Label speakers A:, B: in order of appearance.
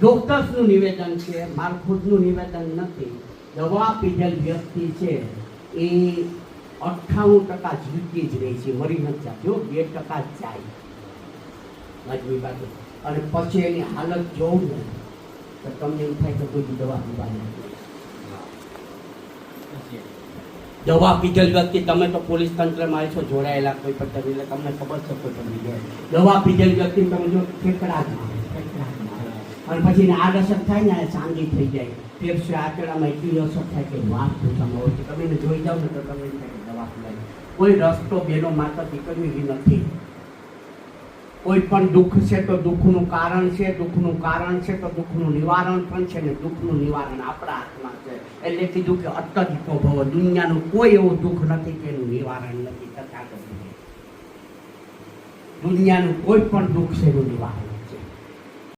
A: ડોક્ટર્સનું નિવેદન છે મારું ખુદનું નિવેદન નથી. દવા પીધેલ વ્યક્તિ છે, એ અઠ્ઠાણું ટકા જીવતી જ રહી છે, મરી નથી જાતી. બે ટકા જ જાય. વાજબી બાજુ અને પછી એની હાલત જોઉં ને, તો તમને એમ થાય કે કોઈ દવા પીવાની. દવા પીધેલ વ્યક્તિ, તમે તો પોલીસ તંત્રમાં છો જોડાયેલા કોઈ પણ એટલે તમને ખબર છે કોઈ પણ દવા પીધેલ વ્યક્તિ તમે જો ઠેકડા જ. અને પછી આડ અસર થાય ને ચાંદી થઈ જાય. ફેફસે આંતરડામાં એટલી અસર થાય કે વાત પૂછવામાં હોય તમે એને જોઈ જાઓ ને તો એમ થાય દવા પીવાની કોઈ રસ્તો બેનો માતા દીકરીની નથી. કોઈ પણ દુઃખ છે તો દુઃખનું કારણ છે, દુઃખનું કારણ છે તો દુઃખનું નિવારણ પણ છે ને દુઃખનું નિવારણ આપણા હાથમાં છે. એટલે કીધું કે અત્યધિકો ભવ દુનિયાનું કોઈ એવું દુઃખ નથી કે એનું નિવારણ નથી. તથા દુનિયાનું કોઈ પણ દુઃખ છે એનું નિવારણ